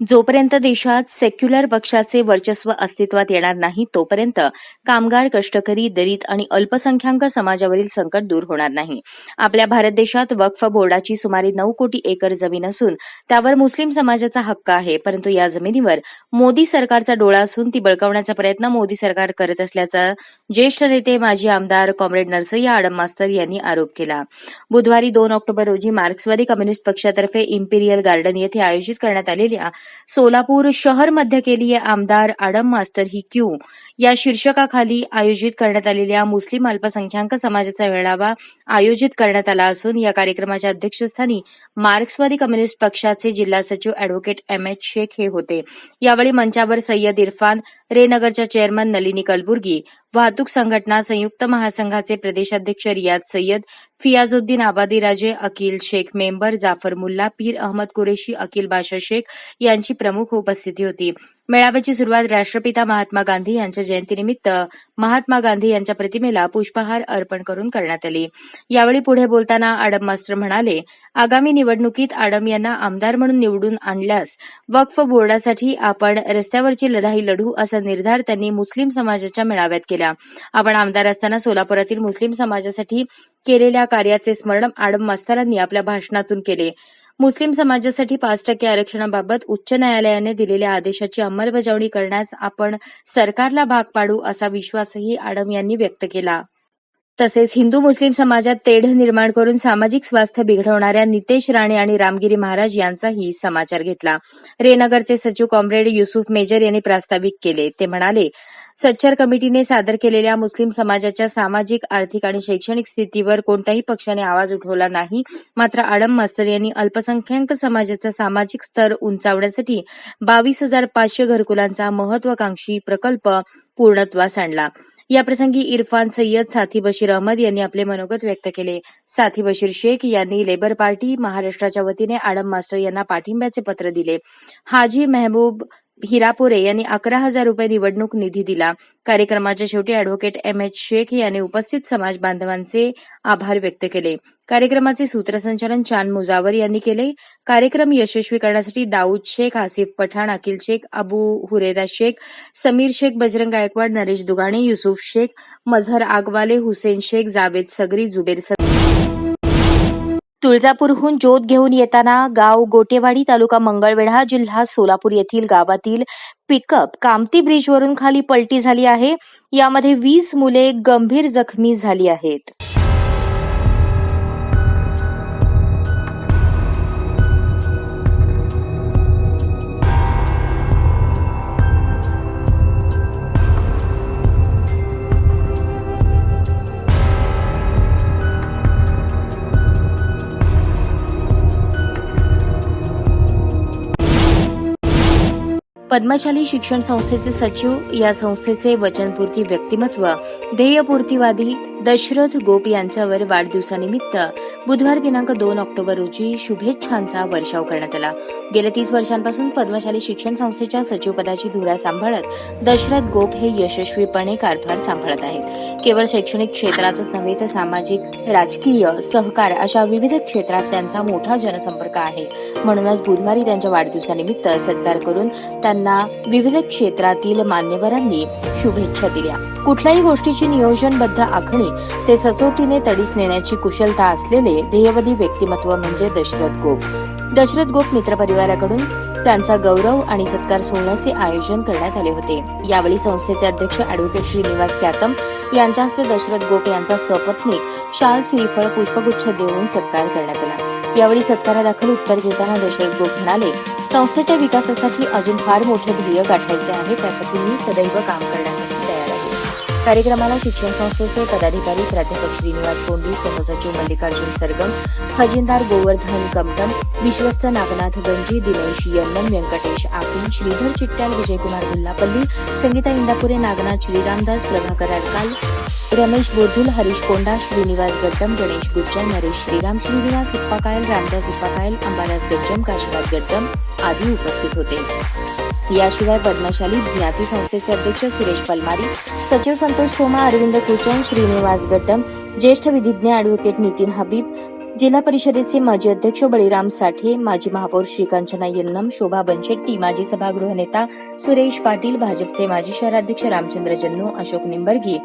जोपर्यंत देशात सेक्युलर पक्षाचे वर्चस्व अस्तित्वात येणार नाही तोपर्यंत कामगार कष्टकरी दलित आणि अल्पसंख्याक समाजावरील संकट दूर होणार नाही. आपल्या भारत देशात वक्फ बोर्डाची सुमारे नऊ कोटी एकर जमीन असून त्यावर मुस्लिम समाजाचा हक्क आहे परंतु या जमिनीवर मोदी सरकारचा डोळा असून ती बळकावण्याचा प्रयत्न मोदी सरकार करत असल्याचा ज्येष्ठ नेते माजी आमदार कॉम्रेड नरसय्या आडम मास्तर यांनी आरोप केला. बुधवारी दोन ऑक्टोबर रोजी मार्क्सवादी कम्युनिस्ट पक्षातर्फे इम्पिरियल गार्डन येथे आयोजित करण्यात आलेल्या सोलापूर शहर मध्य केलीय आमदार आडम मास्तर ही क्यू. या शीर्षकाखाली आयोजित करण्यात आलेल्या मुस्लिम अल्पसंख्याक समाजाचा मेळावा आयोजित करण्यात आला असून या कार्यक्रमाच्या अध्यक्षस्थानी मार्क्सवादी कम्युनिस्ट पक्षाचे जिल्हा सचिव अॅडव्होकेट एम एच शेख हे होते. यावेळी मंचावर सय्यद इरफान रेनगरच्या चेअरमन नलिनी कलबुर्गी वाहतूक संघटना संयुक्त महासंघाचे प्रदेशाध्यक्ष रियाज सय्यद फियाजुद्दीन आबादी राजे अकिल शेख मेंबर जाफर मुल्ला पीर अहमद कुरेशी अकिल बाशा शेख यांची प्रमुख उपस्थिती होती. मेळाव्याची सुरुवात राष्ट्रपिता महात्मा गांधी यांच्या जयंतीनिमित्त महात्मा गांधी यांच्या प्रतिमेला पुष्पहार अर्पण करून करण्यात आली. यावेळी पुढे बोलताना आडम मास्टर म्हणाले आगामी निवडणुकीत आडम यांना आमदार म्हणून निवडून आणल्यास वक्फ बोर्डासाठी आपण रस्त्यावरची लढाई लढू असा निर्धार त्यांनी मुस्लिम समाजाच्या मेळाव्यात केला. आपण आमदार असताना सोलापुरातील मुस्लिम समाजासाठी केलेल्या कार्याचे स्मरण आडम मास्तरांनी आपल्या भाषणातून केले. मुस्लिम समाजासाठी पाच टक्के आरक्षणाबाबत उच्च न्यायालयाने दिलेल्या आदेशाची अंमलबजावणी करण्यास आपण सरकारला भाग पाडू असा विश्वासही आडम यांनी व्यक्त केला. तसेच हिंदू मुस्लिम समाजात तेढ निर्माण करून सामाजिक स्वास्थ्य बिघडवणाऱ्या नितेश राणे आणि रामगिरी महाराज यांचाही समाचार घेतला. रेनगरचे सचिव कॉम्रेड युसुफ मेजर यांनी प्रास्ताविक केले. ते म्हणाले सच्चर कमिटीने सादर केलेल्या मुस्लिम समाजाच्या सामाजिक आर्थिक आणि शैक्षणिक स्थितीवर कोणत्याही पक्षाने आवाज उठवला नाही. मात्र आडम मास्तर यांनी अल्पसंख्याक समाजाचा सामाजिक स्तर उंचावण्यासाठी बावीस हजार पाचशे घरकुलांचा महत्वाकांक्षी प्रकल्प पूर्णत्वास आणला. याप्रसंगी इरफान सय्यद साथी बशीर अहमद यांनी आपले मनोगत व्यक्त केले. साथी बशीर शेख यांनी लेबर पार्टी महाराष्ट्राच्या वतीने आडम मास्टर यांना पाठिंब्याचे पत्र दिले. हाजी मेहबूब हिरापुरे यांनी अकरा हजार रुपये निवडणूक निधी दिला. कार्यक्रमाच्या शेवटी अॅडव्होकेट एम एच शेख यांनी उपस्थित समाज बांधवांचे आभार व्यक्त केले. कार्यक्रमाचे सूत्रसंचालन चांद मुजावर यांनी केले. कार्यक्रम यशस्वी करण्यासाठी दाऊद शेख आसिफ पठाण अकिल शेख अबू हुरेरा शेख समीर शेख बजरंग गायकवाड नरेश दुगाणे युसुफ शेख मझहर आगवाले हुसेन शेख जावेद सगरी जुबेर तुळजापूरहून ज्योत घेऊन येताना गाव गोटेवाडी तालुका मंगळवेढा जिल्हा सोलापूर येथील गावातील पिकअप कामती ब्रिजवरून खाली पलटी झाली आहे. यामध्ये वीस मुले गंभीर जखमी झाली आहेत. पद्मशाली शिक्षण संस्थेचे सचिव या संस्थेचे वचनपूर्ती व्यक्तिमत्व ध्येयपूर्तीवादी दशरथ गोप यांच्यावर वाढदिवसानिमित्त बुधवार दिनांक दोन ऑक्टोबर रोजी शुभेच्छांचा वर्षाव करण्यात आला. गेल्या तीस वर्षांपासून पद्मशाली शिक्षण संस्थेच्या सचिवपदाची धुरा सांभाळत दशरथ गोप हे यशस्वीपणे कारभार सांभाळत आहेत. केवळ शैक्षणिक क्षेत्रातच नव्हे तर सामाजिक राजकीय सहकार अशा विविध क्षेत्रात त्यांचा मोठा जनसंपर्क आहे. म्हणूनच बुधवारी त्यांच्या वाढदिवसानिमित्त सत्कार करून त्यांना विविध क्षेत्रातील मान्यवरांनी शुभेच्छा दिल्या. कुठल्याही गोष्टीची नियोजनबद्ध आखणी ते सचोटीने तडीस नेण्याची कुशलता असलेले ध्येयवादी व्यक्तिमत्व म्हणजे दशरथ गोप. दशरथ गोप मित्र परिवाराकडून त्यांचा गौरव आणि सत्कार सोहळ्याचे आयोजन करण्यात आले होते. यावेळी संस्थेचे अध्यक्ष अॅडव्होकेट श्रीनिवास कॅतम यांच्या हस्ते दशरथ गोप यांचा सपत्नीक शाल श्रीफळ पुष्पगुच्छ देऊन सत्कार करण्यात आला. यावेळी सत्कारादाखल उत्तर देताना दशरथ गोप म्हणाले संस्थेच्या विकासासाठी अजून फार मोठे ध्येय गाठायचे आहे त्यासाठी मी सदैव काम करणार आहे. कार्यक्रमाला शिक्षण संस्थेचे पदाधिकारी प्राध्यापक श्रीनिवास कोंडी सहसचिव मल्लिकार्जुन सरगम खजिनदार गोवर्धन कमटम विश्वस्त नागनाथ गंजी दिनेश यन्नम व्यंकटेश आकिन श्रीधर चिट्ट्याल विजयकुमार गुल्लापल्ली संगीता इंदापुरे नागनाथ श्रीरामदास प्रभाकर अडकाल रमेश बोधुल हरीश कोंडा श्रीनिवास गड्डम गणेश गुज्जर नरेश श्रीराम श्रीनिवास इप्पाकायल रामदास इप्पाकायल अंबादास गज्जम काशीनाथ गड्डम आदी उपस्थित होते. याशिवाय पद्मशाली ज्ञाती संस्थेचे अध्यक्ष सुरेश पलमारी सचिव संतोष शोमा अरविंद कुचन श्रीनिवास गट्टम ज्येष्ठ विधिज्ञ अॅडव्होकेट नितीन हबीब जिल्हा परिषदेचे माजी अध्यक्ष बळीराम साठे माजी महापौर श्रीकांचना यन्नम शोभा बनशेट्टी माजी सभागृह नेता सुरेश पाटील भाजपचे माजी शहराध्यक्ष रामचंद्र जन्नू अशोक निंबर्गी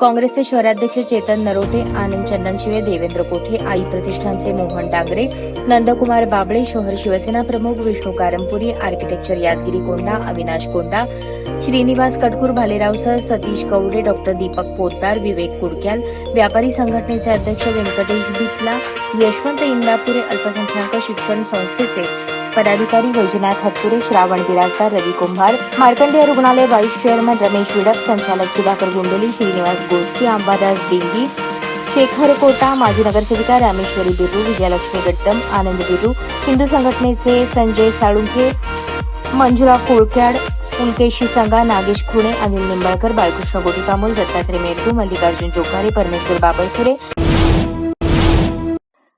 काँग्रेसचे शहराध्यक्ष चेतन नरोटे आनंद चंदनशिवे देवेंद्र कोठे आई प्रतिष्ठानचे मोहन डांगरे नंदकुमार बाबळे शहर शिवसेना प्रमुख विष्णू कारंपुरी आर्किटेक्चर यादगिरी कोंडा अविनाश कोंडा श्रीनिवास कटकूर भालेराव सर सतीश कवडे डॉक्टर दीपक पोतदार विवेक कुडक्याल व्यापारी संघटनेचे अध्यक्ष व्यंकटेश बिटला यशवंत इंदापुरे अल्पसंख्याक शिक्षण संस्थेचे पदाधिकारी वैजनाथ हत्पुरे श्रावण बिराजदार रवी कुंभार मार्कंडेय रुग्णालय व्हाईस चेअरमन रमेश विडक संचालक सुधाकर गुंडली श्रीनिवास गोस्की अंबादास बिंगी शेखर कोटा माजी नगरसेविका रामेश्वरी बिरू विजयलक्ष्मी गड्डम आनंद बिरू हिंदू संघटनेचे संजय साळुंखे मंजुळा कोळक्याड पुलकेशी संगा नागेश खुणे अनिल निंबाळकर बाळकृष्ण गोटीपामोल दत्तात्रय मेरकू मल्लिकार्जुन चोखारे परमेश्वर बाबळसुरे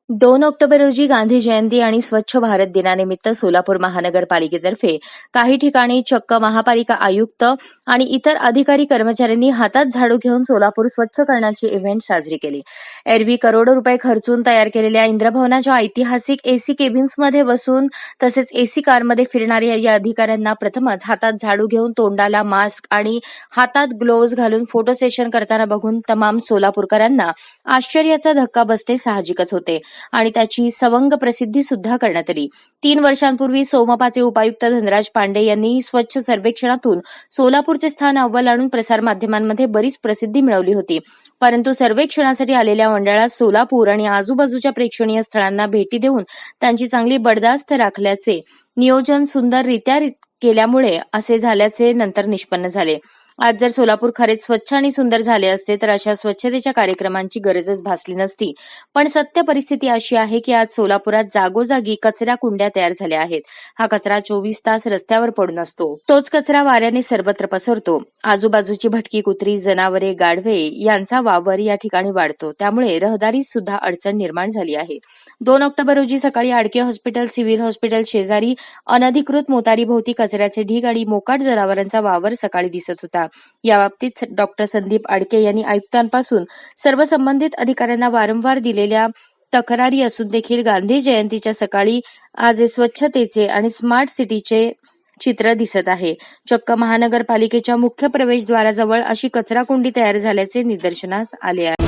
दोन ऑक्टोबर रोजी गांधी जयंती आणि स्वच्छ भारत दिनानिमित्त सोलापूर महानगरपालिकेतर्फे काही ठिकाणी चक्क महापालिका आयुक्त आणि इतर अधिकारी कर्मचाऱ्यांनी हातात झाडू घेऊन सोलापूर स्वच्छ करण्याची इव्हेंट साजरी केली. एरवी करोडो रुपये खर्चून तयार केलेल्या इंद्रभवनाच्या ऐतिहासिक एसी केबिन्समध्ये बसून तसेच एसी कारमध्ये फिरणाऱ्या या अधिकाऱ्यांना प्रथमच हातात झाडू घेऊन तोंडाला मास्क आणि हातात ग्लोव्ज घालून फोटो सेशन करताना बघून तमाम सोलापूरकरांना आश्चर्याचा धक्का बसणे साहजिकच होते आणि त्याची सवंग प्रसिद्धी सुद्धा करण्यात आली. तीन वर्षांपूर्वी सोमपाचे उपायुक्त धनराज पांडे यांनी स्वच्छ सर्वेक्षणातून सोलापूर सोलापूरचे स्थान अव्वल आणून प्रसारमाध्यमांमध्ये बरीच प्रसिद्धी मिळवली होती. परंतु सर्वेक्षणासाठी आलेल्या मंडळात सोलापूर आणि आजूबाजूच्या प्रेक्षणीय स्थळांना भेटी देऊन त्यांची चांगली बडदास्त राखल्याचे नियोजन सुंदररित्या केल्यामुळे असे झाल्याचे नंतर निष्पन्न झाले. आज जर सोलापूर खरेच स्वच्छ आणि सुंदर झाले असते तर अशा स्वच्छतेच्या कार्यक्रमांची गरजच भासली नसती. पण सत्य परिस्थिती अशी आहे की आज सोलापुरात जागोजागी कचरा कुंड्या तयार झाल्या आहेत. हा कचरा चोवीस तास रस्त्यावर पडून असतो तोच कचरा वाऱ्याने सर्वत्र पसरतो. आजूबाजूची भटकी कुत्री जनावरे गाढवे यांचा वावर या ठिकाणी वाढतो. त्यामुळे रहदारीत सुद्धा अडचण निर्माण झाली आहे. दोन ऑक्टोबर रोजी सकाळी आडके हॉस्पिटल सिव्हिल हॉस्पिटल शेजारी अनधिकृत मोतारीभोवती कचऱ्याचे ढीग आणि मोकाट जनावरांचा वावर सकाळी दिसत होता. याबाबतीत डॉक्टर संदीप आडके यांनी आयुक्तांपासून सर्व संबंधित अधिकाऱ्यांना वारंवार दिलेल्या तक्रारी असून देखील गांधी जयंतीच्या सकाळी आज स्वच्छतेचे आणि स्मार्ट सिटीचे चित्र दिसत आहे. चक्क महानगरपालिकेच्या मुख्य प्रवेशद्वाराजवळ अशी कचराकुंडी तयार झाल्याचे निदर्शनास आले आहे.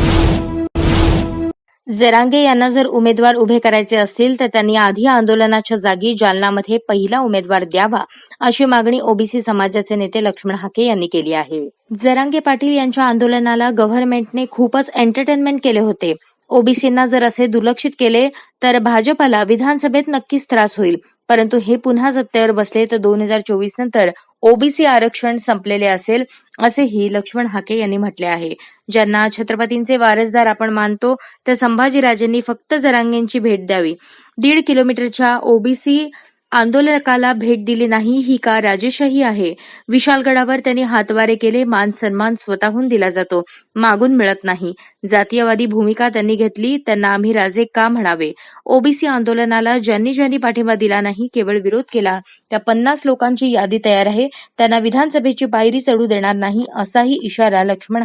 जरांगे यांना जर उमेदवार उभे करायचे असतील तर त्यांनी आधी आंदोलनाच्या जागी जालनामध्ये पहिला उमेदवार द्यावा अशी मागणी ओबीसी समाजाचे नेते लक्ष्मण हाके यांनी केली आहे. जरांगे पाटील यांच्या आंदोलनाला गव्हर्नमेंटने खूपच एंटरटेनमेंट केले होते. ओबीसींना जर असे दुर्लक्षित केले तर भाजपाला विधानसभेत नक्कीच त्रास होईल. परंतु हे पुन्हा सत्तेवर बसले तर दोन हजार चोवीस नंतर ओबीसी आरक्षण संपलेले असेल असेही लक्ष्मण हाके यांनी म्हटले आहे. ज्यांना छत्रपतींचे वारसदार आपण मानतो त्या संभाजीराजेंनी फक्त जरांगेंची भेट द्यावी. दीड किलोमीटरच्या ओबीसी आंदोलकाला भेट दिली नाही ही का राजेशाही आहे? विशालगडावर त्यांनी हातवारे केले मान सन्मान स्वतःहून दिला जातो मागून मिळत नाही. जातीयवादी भूमिका त्यांनी घेतली त्यांना आम्ही राजे का म्हणावे? ओबीसी आंदोलनाला ज्यांनी ज्यांनी पाठिंबा दिला नाही केवळ विरोध केला. त्या पन्नास लोकांची यादी तयार आहे त्यांना विधानसभेची पायरी चढू देणार नाही असाही इशारा लक्ष्मण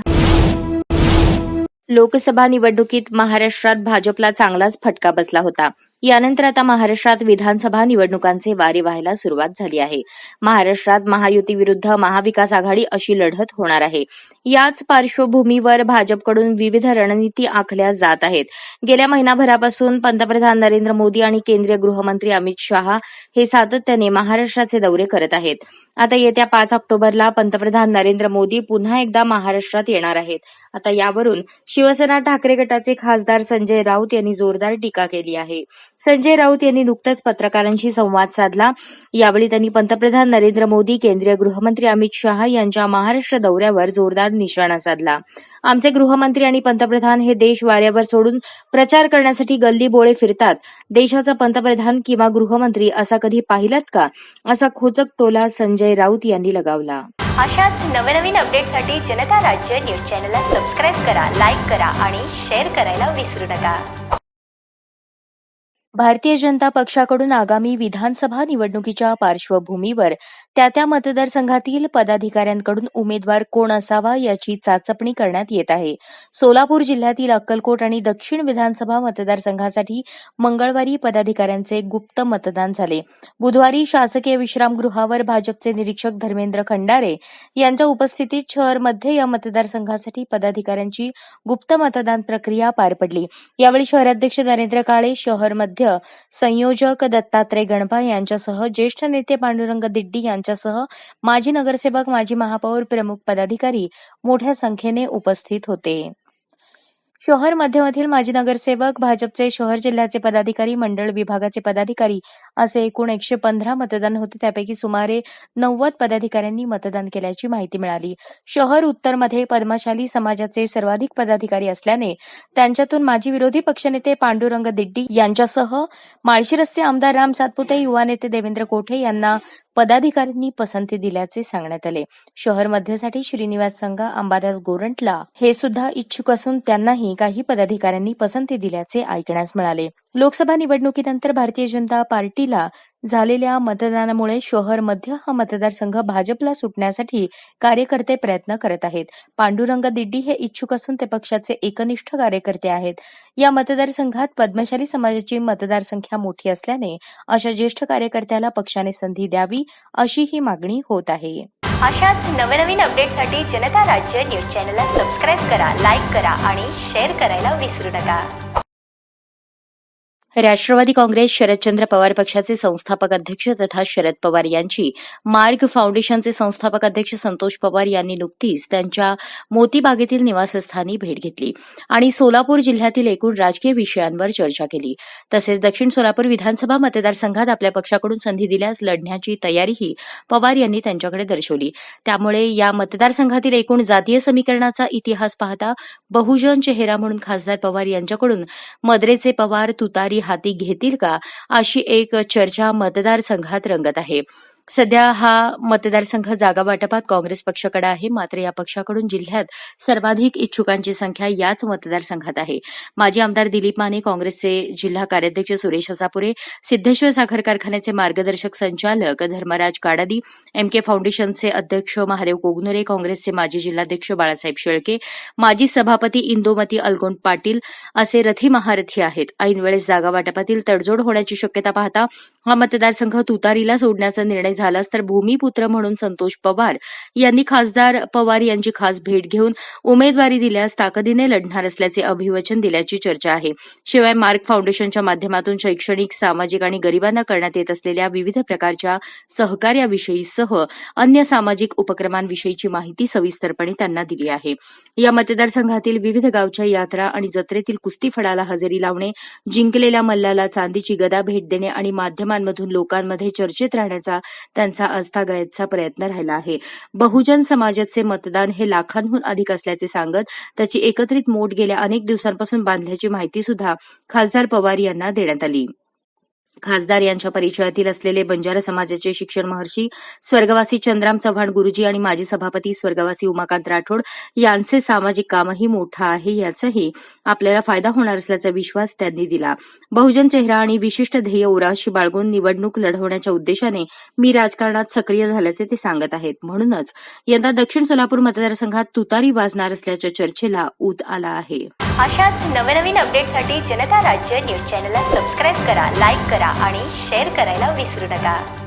लोकसभा निवडणुकीत महाराष्ट्रात भाजपला चांगलाच फटका बसला होता. यानंतर आता महाराष्ट्रात विधानसभा निवडणुकांचे वारे व्हायला सुरुवात झाली आहे. महाराष्ट्रात महायुती विरुद्ध महाविकास आघाडी अशी लढत होणार आहे. याच पार्श्वभूमीवर भाजपकडून विविध रणनीती आखल्या जात आहेत. गेल्या महिनाभरापासून पंतप्रधान नरेंद्र मोदी आणि केंद्रीय गृहमंत्री अमित शहा हे सातत्याने महाराष्ट्राचे दौरे करत आहेत. आता येत्या पाच ऑक्टोबरला पंतप्रधान नरेंद्र मोदी पुन्हा एकदा महाराष्ट्रात येणार आहेत. आता यावरून शिवसेना ठाकरे गटाचे खासदार संजय राऊत यांनी जोरदार टीका केली आहे. संजय राऊत यांनी नुकताच पत्रकारांशी संवाद साधला. यावेळी त्यांनी पंतप्रधान नरेंद्र मोदी केंद्रीय गृहमंत्री अमित शहा यांच्या महाराष्ट्र दौऱ्यावर जोरदार निशाणा साधला. आमचे गृहमंत्री आणि पंतप्रधान हे देश वाऱ्यावर सोडून प्रचार करण्यासाठी गल्ली बोळे फिरतात. देशाचा पंतप्रधान किंवा गृहमंत्री असा कधी पाहिलात का? असा खोचक टोला संजय राऊत यांनी लगावला. अशाच नवनवीन अपडेटसाठी जनता राज्य न्यूज चॅनलला सबस्क्राईब करा लाईक करा आणि शेअर करायला विसरू नका. भारतीय जनता पक्षाकडून आगामी विधानसभा निवडणुकीच्या पार्श्वभूमीवर त्या त्या मतदारसंघातील पदाधिकाऱ्यांकडून उमेदवार कोण असावा याची चाचपणी करण्यात येत आहे. सोलापूर जिल्ह्यातील अक्कलकोट आणि दक्षिण विधानसभा मतदारसंघासाठी मंगळवारी पदाधिकाऱ्यांचे गुप्त मतदान झाले. बुधवारी शासकीय विश्रामगृहावर भाजपचे निरीक्षक धर्मेंद्र खंडारे यांच्या उपस्थितीत शहरमध्ये या मतदारसंघासाठी पदाधिकाऱ्यांची गुप्त मतदान प्रक्रिया पार पडली. यावेळी शहराध्यक्ष नरेंद्र काळे शहर मध्य संयोजक दत्तात्रय गणपा यांच्यासह ज्येष्ठ नेते पांडुरंग दिड्डी यांच्यासह माजी नगरसेवक माजी महापौर प्रमुख पदाधिकारी मोठ्या संख्येने उपस्थित होते. शहर मध्यमधील माजी नगरसेवक भाजपचे शहर जिल्ह्याचे पदाधिकारी मंडळ विभागाचे पदाधिकारी असे एकूण एकशे पंधरा मतदान होते. त्यापैकी सुमारे नव्वद पदाधिकाऱ्यांनी मतदान केल्याची माहिती मिळाली. शहर उत्तरमध्ये पद्मशाली समाजाचे सर्वाधिक पदाधिकारी असल्याने त्यांच्यातून माजी विरोधी पक्षनेते पांडुरंग दिड्डी यांच्यासह माळशिरसचे आमदार राम सातपुते युवा नेते देवेंद्र कोठे यांना पदाधिकाऱ्यांनी पसंती दिल्याचे सांगण्यात आले. शहर मध्यसाठी श्रीनिवास संघा अंबादास गोरंटला हे सुद्धा इच्छुक असून त्यांनाही काही पदाधिकाऱ्यांनी पसंती दिल्याचे ऐकण्यास मिळाले. लोकसभा निवडणुकीनंतर भारतीय जनता पार्टीला झालेल्या मतदानामुळे शहर मध्य हा मतदारसंघ भाजपला सुटण्यासाठी कार्यकर्ते प्रयत्न करत आहेत. पांडुरंग दिड्डी हे इच्छुक असून ते पक्षाचे एकनिष्ठ कार्यकर्ते आहेत. या मतदारसंघात पद्मशाली समाजाची मतदारसंख्या मोठी असल्याने अशा ज्येष्ठ कार्यकर्त्याला पक्षाने संधी द्यावी अशी ही मागणी होत आहे. अशाच नवनवीन अपडेटसाठी जनता राज्य न्यूज चॅनलला सबस्क्राईब करा लाईक करा आणि शेअर करायला विसरू नका. राष्ट्रवादी काँग्रेस शरदचंद्र पवार पक्षाचे संस्थापक अध्यक्ष तथा शरद पवार यांची मार्ग फाउंडेशनचे संस्थापक अध्यक्ष संतोष पवार यांनी नुकतीच त्यांच्या मोतीबागेतील निवासस्थानी भेट घेतली आणि सोलापूर जिल्ह्यातील एकूण राजकीय विषयांवर चर्चा केली. तसेच दक्षिण सोलापूर विधानसभा मतदारसंघात आपल्या पक्षाकडून संधी दिल्यास लढण्याची तयारीही पवार यांनी त्यांच्याकडे दर्शवली. त्यामुळे या मतदारसंघातील एकूण जातीय समीकरणाचा इतिहास पाहता बहुजन चेहरा म्हणून खासदार पवार यांच्याकडून मद्रेचे पवार तुतारी हाती घेतील का? अशी एक चर्चा मतदारसंघात रंगत आहे. सध्या हा मतदारसंघ जागा वाटपात काँग्रेस पक्षाकडे आहे. मात्र या पक्षाकडून जिल्ह्यात सर्वाधिक इच्छुकांची संख्या याच मतदारसंघात आहे. माजी आमदार दिलीप माने काँग्रेसचे जिल्हा कार्याध्यक्ष सुरेश हसापुरे सिद्धेश्वर साखर कारखान्याचे मार्गदर्शक संचालक धर्मराज काडादी एम के फाउंडेशनचे अध्यक्ष महादेव कोगनुरे काँग्रेसचे माजी जिल्हाध्यक्ष बाळासाहेब शेळके माजी सभापती इंदोमती अलगोंड पाटील असे रथी महारथी आहेत. ऐनवेळेस जागा वाटपातील तडजोड होण्याची शक्यता पाहता हा मतदारसंघ तुतारीला सोडण्याचा निर्णय झालाच तर भूमिपुत्र म्हणून संतोष पवार यांनी खासदार पवार यांची खास भेट घेऊन उमेदवारी दिल्यास ताकदीने लढणार असल्याचे अभिवचन दिल्याची चर्चा आहे. शिवाय मार्क फाउंडेशनच्या माध्यमातून शैक्षणिक सामाजिक आणि गरिबांना करण्यात येत असलेल्या विविध प्रकारच्या सहकार्याविषयीसह अन्य सामाजिक उपक्रमांविषयीची माहिती सविस्तरपणे त्यांना दिली आहे. या मतदारसंघातील विविध गावच्या यात्रा आणि जत्रेतील कुस्ती फडाला हजेरी लावणे जिंकलेल्या मल्लाला चांदीची गदा भेट देणे आणि माध्यमांमधून लोकांमध्ये चर्चेत राहण्याचा त्यांचा आजतागायतचा प्रयत्न राहिला आहे. बहुजन समाजाचे मतदान हे लाखांहून अधिक असल्याचे सांगत त्याची एकत्रित मोठ गेल्या अनेक दिवसांपासून बांधल्याची माहिती सुद्धा खासदार पवार यांना देण्यात आली. खासदार यांच्या परिचयातील असलेले बंजारा समाजाचे शिक्षण महर्षी स्वर्गवासी चंद्राम चव्हाण गुरुजी आणि माजी सभापती स्वर्गवासी उमाकांत राठोड यांचे सामाजिक कामही मोठं आहे याचाही आपल्याला फायदा होणार असल्याचा विश्वास त्यांनी दिला. बहुजन चेहरा आणि विशिष्ट ध्येय उराशी बाळगून निवडणूक लढवण्याच्या उद्देशाने मी राजकारणात सक्रिय झाल्याचे ते सांगत आहेत. म्हणूनच यंदा दक्षिण सोलापूर मतदारसंघात तुतारी वाजणार असल्याच्या चर्चेला ऊत आला आहे. अशाच नवनवीन अपडेटसाठी जनता राज्य न्यूज चॅनलला सबस्क्राईब करा लाईक करा आणि शेअर करायला विसरू नका.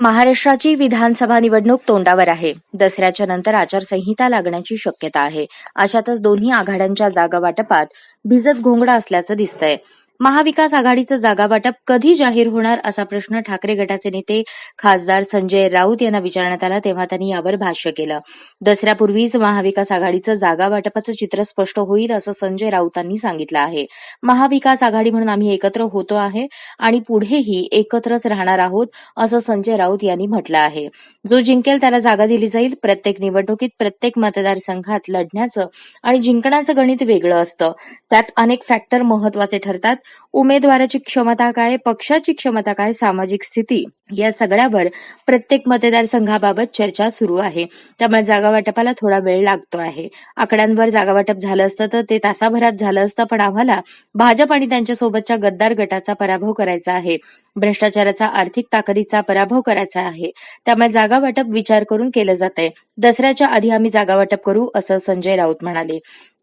महाराष्ट्राची विधानसभा निवडणूक तोंडावर आहे. दसऱ्याच्या नंतर आचारसंहिता लागण्याची शक्यता आहे. अशातच दोन्ही आघाड्यांच्या जागा वाटपात भिजत घोंगडा असल्याचं दिसतंय. महाविकास आघाडीचं जागा वाटप कधी जाहीर होणार असा प्रश्न ठाकरे गटाचे नेते खासदार संजय राऊत यांना विचारण्यात आला तेव्हा त्यांनी यावर भाष्य केलं. दसऱ्यापूर्वीच महाविकास आघाडीचं जागा वाटपाचं चित्र स्पष्ट होईल असं संजय राऊतांनी सांगितलं आहे. महाविकास आघाडी म्हणून आम्ही एकत्र होतो आहे आणि पुढेही एकत्रच राहणार आहोत असं संजय राऊत यांनी म्हटलं आहे. जो जिंकेल त्याला जागा दिली जाईल. प्रत्येक निवडणुकीत प्रत्येक मतदारसंघात लढण्याचं आणि जिंकण्याचं गणित वेगळं असतं. त्यात अनेक फॅक्टर महत्त्वाचे ठरतात. उमेदवाराची क्षमता काय पक्षाची क्षमता काय सामाजिक स्थिती या सगळ्यावर प्रत्येक मतदारसंघाबाबत चर्चा सुरू आहे. त्यामुळे जागा वाटपाला थोडा वेळ लागतो आहे. आकड्यांवर जागा वाटप झालं असतं तर ते तासाभरात झालं असतं पण आम्हाला भाजप आणि त्यांच्यासोबतच्या गद्दार गटाचा पराभव करायचा आहे. भ्रष्टाचाराचा आर्थिक ताकदीचा पराभव करायचा आहे. त्यामुळे जागा वाटप विचार करून केलं जात आहे दसऱ्याच्या आधी आम्ही जागा वाटप करू असं संजय राऊत म्हणाले.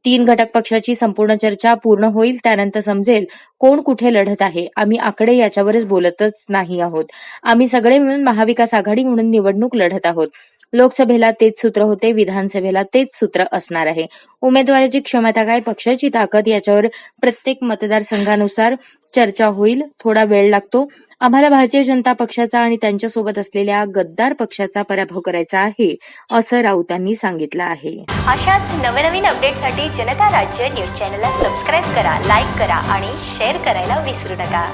तीन घटक पक्षाची संपूर्ण चर्चा पूर्ण होईल त्यानंतर समजेल कोण कुठे लढत आहे. आम्ही आकडे याच्यावरच बोलतच नाही आहोत. आम्ही सगळे मिळून महाविकास आघाडी म्हणून निवडणूक लढत आहोत. लोकसभेला तेच सूत्र होते विधानसभेला तेच सूत्र असणार आहे. उमेदवाराची क्षमता काय पक्षाची ताकद याच्यावर प्रत्येक मतदारसंघानुसार चर्चा होईल थोडा वेळ लागतो. आम्हाला भारतीय जनता पक्षाचा आणि त्यांच्यासोबत असलेल्या गद्दार पक्षाचा पराभव करायचा आहे असं राऊतांनी सांगितलं आहे. अशाच नवनवीन अपडेटसाठी जनता राज्य न्यूज चॅनलला सबस्क्राईब करा लाईक करा आणि शेअर करायला विसरू नका.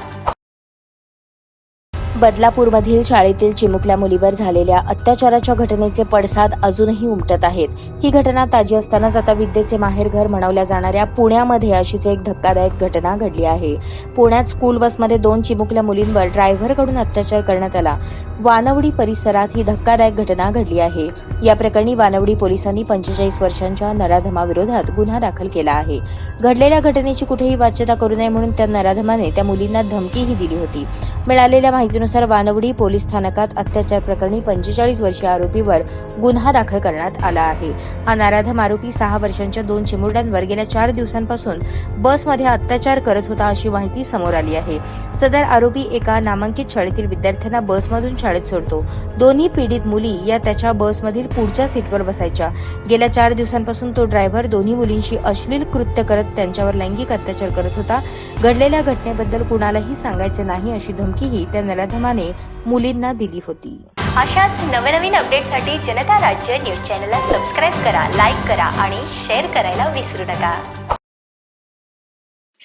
बदलापूरमधील शाळेतील चिमुकल्या मुलीवर झालेल्या अत्याचाराच्या घटनेचे पडसाद अजूनही उमटत आहेत. ही घटना ताजी असतानाच आता विद्येचे माहेरघर म्हणवल्या जाणाऱ्या पुण्यामध्ये अशीच एक धक्कादायक घटना घडली आहे. पुण्यात स्कूल बसमध्ये दोन चिमुकल्या मुलींवर ड्रायव्हरकडून अत्याचार करण्यात आला. वानवडी परिसरात ही धक्कादायक घटना घडली आहे. या प्रकरणी वानवडी पोलिसांनी पंचेचाळीस वर्षांच्या नराधमाविरोधात गुन्हा दाखल केला आहे. घडलेल्या घटनेची कुठेही वाच्यता करू नये म्हणून त्या नराधमाने त्या मुलींना धमकीही दिली होती. मिळालेल्या माहितीनुसार वानवडी पोलीस स्थानकात अत्याचार प्रकरणी पंचेचाळीस वर्षीय आरोपीवर गुन्हा दाखल करण्यात आला आहे. हा नराधम आरोपी सहा वर्षांच्या दोन चिमुरड्यांवर गेल्या चार दिवसांपासून बसमध्ये अत्याचार करत होता अशी माहिती समोर आली आहे. सदर आरोपी एका नामांकित शाळेतील विद्यार्थ्यांना बसमधून शाळेत सोडतो. दोन्ही पीडित मुली या त्याच्या बसमधील पुढच्या सीटवर बसायच्या. गेल्या चार दिवसांपासून तो ड्रायव्हर दोन्ही मुलींशी अश्लील कृत्य करत त्यांच्यावर लैंगिक अत्याचार करत होता. घडलेल्या घटनेबद्दल कुणालाही सांगायचे नाही अशी धमकीही त्या नराधमाने मुलींना दिली होती. अशाच नवनवीन अपडेटसाठी जनता राज्य न्यूज चॅनलला सबस्क्राईब करा लाईक करा आणि शेअर करायला विसरू नका.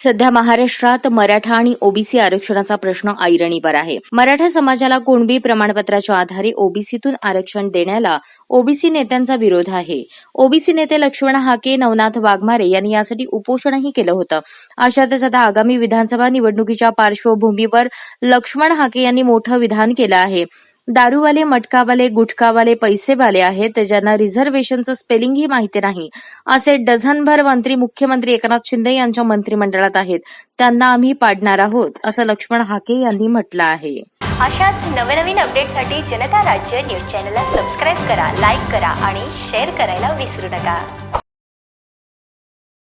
सध्या महाराष्ट्रात मराठा आणि ओबीसी आरक्षणाचा प्रश्न ऐरणीवर आहे. मराठा समाजाला कुणबी प्रमाणपत्राच्या आधारे ओबीसीतून आरक्षण देण्याला ओबीसी नेत्यांचा विरोध आहे. ओबीसी नेते लक्ष्मण हाके नवनाथ वाघमारे यांनी यासाठी उपोषणही केलं होतं. अशातच आता आगामी विधानसभा निवडणुकीच्या पार्श्वभूमीवर लक्ष्मण हाके यांनी मोठं विधान केलं आहे. दारूवाले मटकावाले गुटखावाले पैसेवाले आहेत ज्यांना रिझर्वेशनचं स्पेलिंगही माहिती नाही असे डझनभर मंत्री मुख्यमंत्री एकनाथ शिंदे यांच्या मंत्रिमंडळात आहेत. त्यांना आम्ही पाडणार आहोत असं लक्ष्मण हाके यांनी म्हटलं आहे. अशाच नवनवीन अपडेटसाठी जनता राज्य न्यूज चॅनलला सबस्क्राईब करा लाईक करा आणि शेअर करायला विसरू नका.